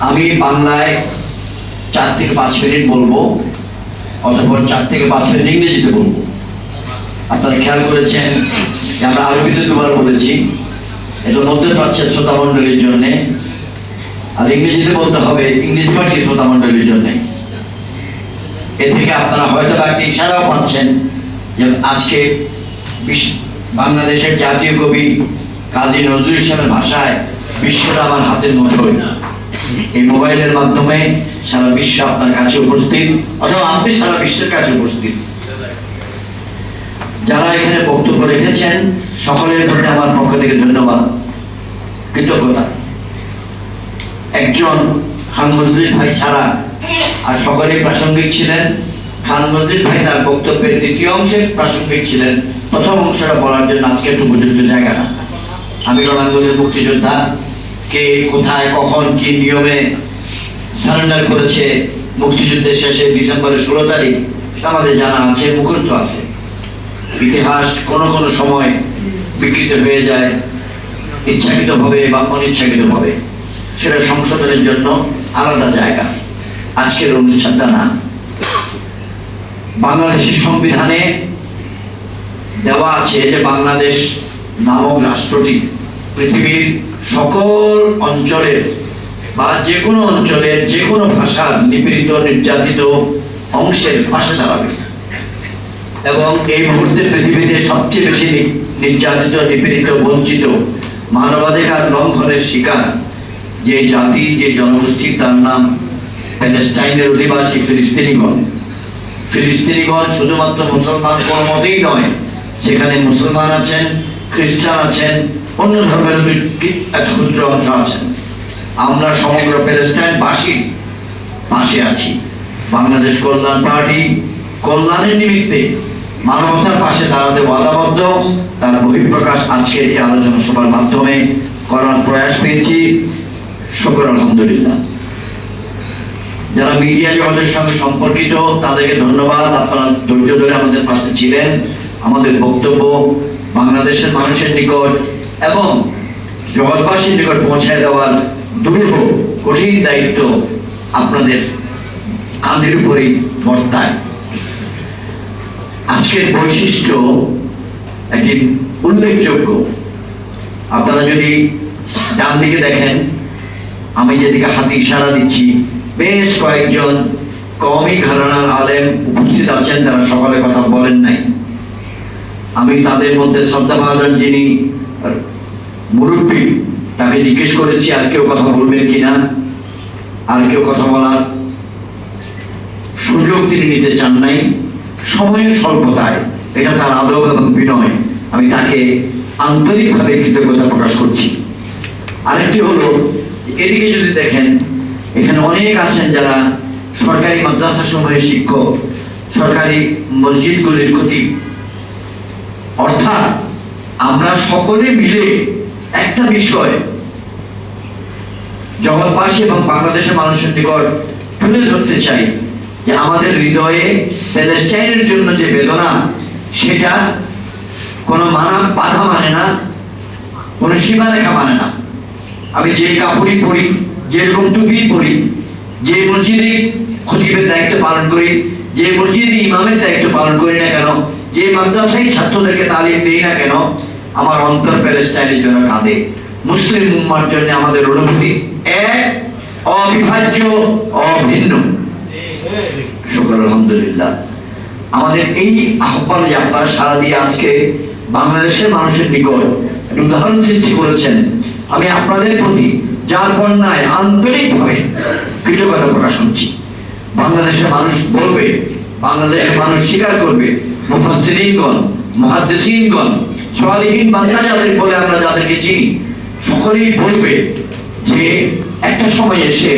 আমি বাংলায় চার থেকে পাঁচ মিনিট বলব, অতঃপর চার থেকে পাঁচ মিনিট ইংরেজিতে বলব। আপনারা খেয়াল করেছেন যে আমরা আরবিতে দুবার বলেছি এটা বলতে পাচ্ছে শ্রোতা মণ্ডলীর জন্যে। আর ইংরেজিতে বলতে হবে ইংরেজি ভাষী শ্রোতা মণ্ডলীর জন্যে। এ থেকে আপনারা হয়তো বা একটা ইশারাও পাচ্ছেন যে আজকে বাংলাদেশের জাতীয় কবি কাজী নজরুল ইসলামের ভাষায় বিশ্বটা আমার হাতের মুঠোয় এই মোবাইলের মাধ্যমে সারা বিশ্ব আপনার কাছে উপস্থিত, অথবা আপনি সারা বিশ্বের কাছে উপস্থিত। যারা এখানে বক্তব্য রেখেছেন, সকলের প্রতি আমার পক্ষ থেকে ধন্যবাদ। কৃতজ্ঞতা। একজন খান মজলির ভাই ছাড়া আর সকলেই প্রাসঙ্গিক ছিলেন। খান মজলির ভাই তার বক্তব্যের দ্বিতীয় অংশে প্রাসঙ্গিক ছিলেন। প্রথম অংশটা বলার জন্য আজকে একটু উপযুক্ত জায়গা না আমি রমাঙ্গলের মুক্তিযোদ্ধা। কে, কোথায়, কখন, কি নিয়মে সারেন্ডার করেছে, মুক্তিযুদ্ধের শেষে ডিসেম্বরের ষোলো তারিখ, আমাদের জানা আছে মুখস্থ আছে। ইতিহাস কোনো কোনো সময় বিকৃত হয়ে যায় ইচ্ছাকৃত ইচ্ছাকৃতভাবে বা অনিচ্ছাকৃতভাবে। সেটা সংশোধনের জন্য আলাদা জায়গা। আজকের অনুষ্ঠানটা না। বাংলাদেশের সংবিধানে দেওয়া আছে যে বাংলাদেশ নামক রাষ্ট্রটি পৃথিবীর সকল অঞ্চলের বা যে কোনো অঞ্চলের যে কোনো ভাষার নিপীড়িত, নির্যাতিত অংশের পাশে দাঁড়াবে। এবং এই মুহূর্তে পৃথিবীতে সবচেয়ে বেশি নির্যাতিত, নিপীড়িত, বঞ্চিত, মানবাধিকার লঙ্ঘনের শিকার যে জাতি, যে জনগোষ্ঠী, তার নাম প্যালেস্টাইনের অধিবাসী ফিলিস্তিনিগণ। ফিলিস্তিনিগণ শুধুমাত্র মুসলমান কোনো মতেই নয়, সেখানে মুসলমান আছেন, খ্রিস্টান আছেন অন্য ধর্মের ক্ষুদ্র অংশ আছেন। আমরা সমগ্র প্যালেস্টাইনবাসী পাশে আছি। বাংলাদেশ কল্যাণ পার্টি কল্যাণের নিমিত্তে মানবতার পাশে দাঁড়াতে বাধাবদ্ধ। তার বহিঃপ্রকাশ আজকে এই আলোচনা সভার মাধ্যমে করার প্রয়াস পেয়েছি। শুকর আলহামদুলিল্লাহ। যারা মিডিয়া জগতের সঙ্গে সম্পর্কিত, তাদেরকে ধন্যবাদ। আপনারা ধৈর্য ধরে আমাদের পাশে ছিলেন। আমাদের বক্তব্য বাংলাদেশের মানুষের নিকট এবং জগৎবাসীর নিকট পৌঁছায় দেওয়ার দুরূহ কঠিন দায়িত্ব আপনাদের কাঁধের উপরেই বর্তায়। আজকের বৈশিষ্ট্য একটি উল্লেখযোগ্য। আপনারা যদি ডান দিকে দেখেন, আমি যেদিকে হাতে ইশারা দিচ্ছি, বেশ কয়েকজন কমই ঘরানার আলেম উপস্থিত আছেন, তারা সকলে কথা বলেন নাই। আমি তাদের মধ্যে শ্রদ্ধা শ্রদ্ধাভাজন যিনি মুরব্বী, তাকে জিজ্ঞেস করেছি, আর কেউ কথা বলবেন কিনা আর কেউ কথা বলার সুযোগ তিনি নিতে চান নাই। সময়ের স্বল্পতায়। এটা তার আদব এবং বিনয়। আমি তাকে আন্তরিকভাবে কৃতজ্ঞতা প্রকাশ করছি। আরেকটি হলো, এদিকে যদি দেখেন, এখানে অনেক আছেন যারা সরকারি মাদ্রাসা সমূহের শিক্ষক, সরকারি মসজিদগুলির ক্ষতি আমরা সকলে মিলে একটা বিষয়, জগৎবাসী এবং বাংলাদেশের মানুষের নিকট তুলে ধরতে চাই যে আমাদের হৃদয়ে জন্য যে বেদনা, সেটা কোনো মানা বাধা মানে না, কোনো সীমারেখা মানে না। আমি যে কাপড়ই পরি যেরকম টুপি পরি, যে মসজিদে খতিবের দায়িত্ব পালন করি, যে মসজিদে ইমামের দায়িত্ব পালন করি না কেন, যে মাদ্রাসায় ছাত্রদেরকে তালিম দিই না কেন আমার অন্তর প্যালেস্টাইনের জন্য কাঁদে। মুসলিম উম্মার জন্য আমাদের অনুভূতি এক অবিভাজ্য, অভিন্ন। শুকর, আলহামদুলিল্লাহ। আমাদের এই আহ্বানে যে সারা দিয়ে আজকে বাংলাদেশের মানুষের নিকট একটা উদাহরণ সৃষ্টি করেছেন, আমি আপনাদের প্রতি যার বন্যায় আন্তরিকভাবে কৃতজ্ঞতা প্রকাশ করছি। বাংলাদেশের মানুষ বলবে, বাংলাদেশের মানুষ স্বীকার করবে, মুফাসসিরিনগণ, মুহাদ্দিসিনগণ সালিহীন বান্দা যাদের বলে আমরা যাদেরকে চিনি, সকলেই বলবে যে একটা সময় এসে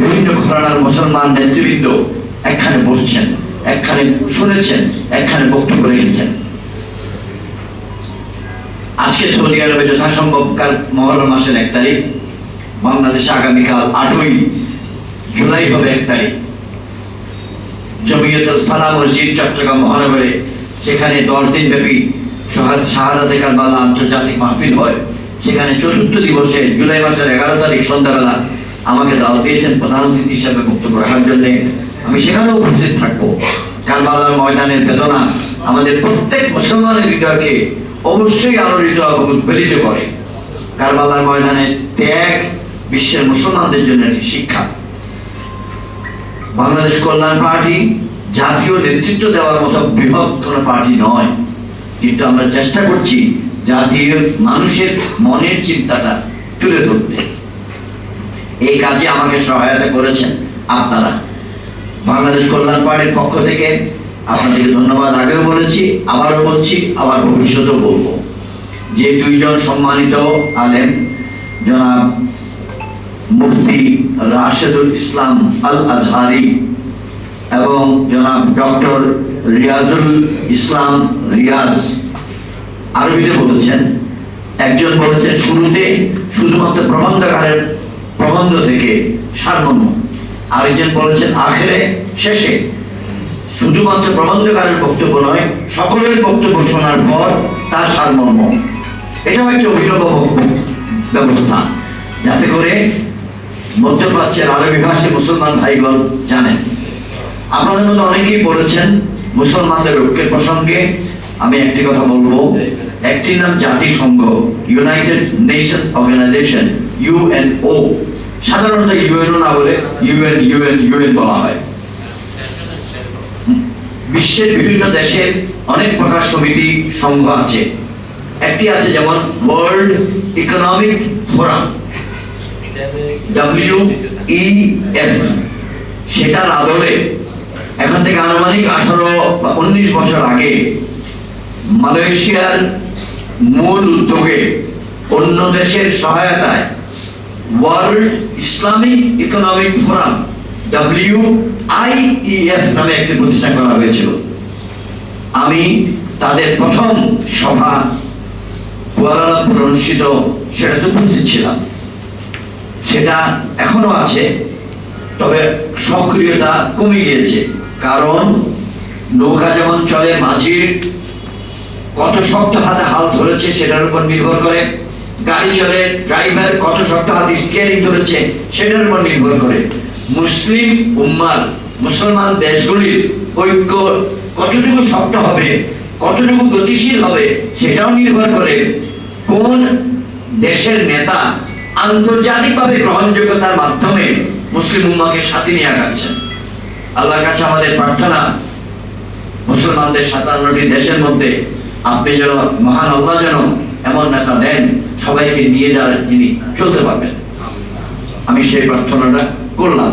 বিভিন্ন ঘরানার মুসলমান নেতৃবৃন্দ একখানে বসছেন, একখানে শুনেছেন, একখানে বক্তব্য রেখেছেন। আজকে সৌদি আরবে যথাসম্ভব কাল মহরম মাসের এক তারিখ, বাংলাদেশে আগামীকাল আটই জুলাই হবে এক তারিখ। জমিয়তুল ফালা মসজিদ চট্টগ্রাম মহানগরে, সেখানে দশ দিন ব্যাপী শাহাদাতে কারবালা আন্তর্জাতিক মাহফিল হয়। সেখানে চতুর্থ দিবসে জুলাই মাসের এগারো তারিখ সন্ধ্যাবেলা আমাকে দাওয়াত দিয়েছেন প্রধান অতিথি হিসাবে বক্তব্য রাখার জন্য। আমি সেখানেও উপস্থিত থাকব। কারবালার ময়দানের বেদনা আমাদের প্রত্যেক মুসলমানের হৃদয়কে অবশ্যই আলোড়িত উদ্বেলিত করে। কারবালার ময়দানের ত্যাগ বিশ্বের মুসলমানদের জন্য একটি শিক্ষা। বাংলাদেশ কল্যাণ পার্টি জাতীয় নেতৃত্ব দেওয়ার মতো বৃহৎ কোনো পার্টি নয়। কিন্তু আমরা চেষ্টা করছি জাতীয় মানুষের মনের চিন্তাটা তুলে ধরতে। এই কাজে আমাকে সহায়তা করেছেন আপনারা। বাংলাদেশ কল্যাণ পার্টির পক্ষ থেকে আপনাদেরকে ধন্যবাদ। আগেও বলেছি, আবারও বলছি, আবার ভবিষ্যতেও বলব। যে দুইজন সম্মানিত আলেম, জনাব মুফতি রাশেদুল ইসলাম আল আজহারি এবং জনাব ডক্টর রিয়াজুল ইসলাম রিয়াজ আরবিতে বলেছেন। একজন বলেছেন, শুরুতে শুধুমাত্র প্রবন্ধকারের প্রবন্ধ থেকে সারমর্ম। আরেকজন বলেছেন, আখেরে শেষে শুধুমাত্র প্রবন্ধকারের বক্তব্য নয়, সকলের বক্তব্য শোনার পর তার সারমর্ম। এটাও একটা অভিনব ব্যবস্থা। যাতে করে মধ্যপ্রাচ্যের আরবি ভাষী মুসলমান ভাইগণ জানেন। আপনাদের মধ্যে অনেকেই বলেছেন মুসলমানদের ঐক্যের প্রসঙ্গে আমি একটি কথা বলব। একটির নাম জাতিসংঘ ইউনাইটেড নেশন অর্গানাইজেশন ইউএনও সাধারণত ইউএনও না বলে ইউএন ইউএন ইউএন বলা হয়। বিশ্বের বিভিন্ন দেশের অনেক প্রকার সমিতি, সংঘ আছে। একটি আছে যেমন World Economic Forum W E F সেটার আদলে এখন থেকে আনুমানিক আঠারো বা উনিশ বছর আগে মালয়েশিয়ার মূল উদ্যোগে অন্য দেশের সহায়তায় World Islamic Economic Forum W IEF নামে একটি প্রতিষ্ঠান করা হয়েছিল। আমি তাদের প্রথম সভা কুয়ালালামপুর অনুষ্ঠিত সেটাতে উপস্থিত ছিলাম। সেটা এখনও আছে, তবে সক্রিয়তা কমে গিয়েছে। কারণ নৌকা যেমন চলে, মাঝির কত শক্ত হাতে হাল ধরেছে সেটার উপর নির্ভর করে। গাড়ি চলে, ড্রাইভার কত শক্ত হাতে স্টিয়ারিং ধরেছে সেটার উপর নির্ভর করে। মুসলিম উম্মার, মুসলমান দেশগুলির ঐক্য কতটুকু শক্ত হবে, কতটুকু গতিশীল হবে সেটাও নির্ভর করে কোন দেশের নেতা আন্তর্জাতিকভাবে গ্রহণযোগ্যতার মাধ্যমে মুসলিম উম্মাকে সাথে নিয়ে আগাচ্ছেন আল্লাহর কাছে আমাদের প্রার্থনা, মুসলমানদের সাতান্নটি দেশের মধ্যে আপনি যেন মহান আল্লাহ যেন এমন নেতা দেন, সবাইকে নিয়ে যাওয়ার তিনি চলতে পারবেন। আমি সেই প্রার্থনাটা করলাম।